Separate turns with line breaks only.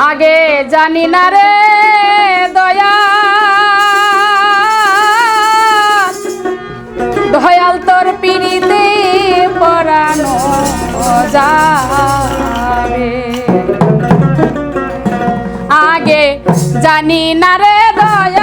আগে জানি না রে দয়া দয়াল তোর পিড়িতে পরানো যাবে আগে জানি না রে দয়া